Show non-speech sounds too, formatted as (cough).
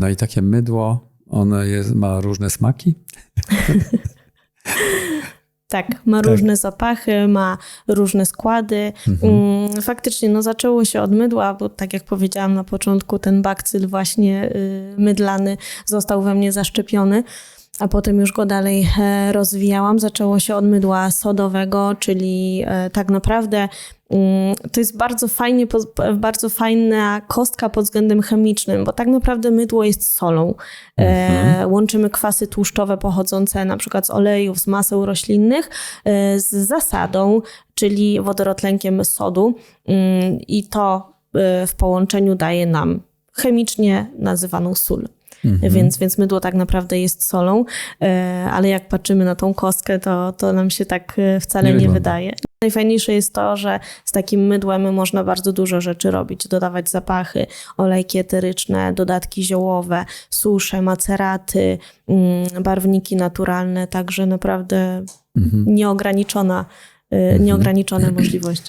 No i takie mydło, ono jest, ma różne smaki. (laughs) Tak, ma Tak. różne zapachy, ma różne składy. Mhm. Mm, Faktycznie no, zaczęło się od mydła, bo tak jak powiedziałam na początku, ten bakcyl właśnie y, mydlany został we mnie zaszczepiony. A potem już go dalej e, rozwijałam. Zaczęło się od mydła sodowego, czyli e, tak naprawdę mm, to jest bardzo fajnie, bardzo fajna kostka pod względem chemicznym, bo tak naprawdę mydło jest solą. E, Mhm. łączymy kwasy tłuszczowe pochodzące na przykład z olejów, z maseł roślinnych z zasadą, czyli wodorotlenkiem sodu Mm, i to w połączeniu daje nam chemicznie nazywaną sól. Mhm. Więc, więc mydło tak naprawdę jest solą, e, ale jak patrzymy na tą kostkę, to, to nam się tak e, wcale Nie nie, wygląda. wydaje. Najfajniejsze jest to, że z takim mydłem można bardzo dużo rzeczy robić. Dodawać zapachy, olejki eteryczne, dodatki ziołowe, susze, maceraty, mm, barwniki naturalne, także naprawdę Mhm. nieograniczona, e, nieograniczone (clears throat) możliwości.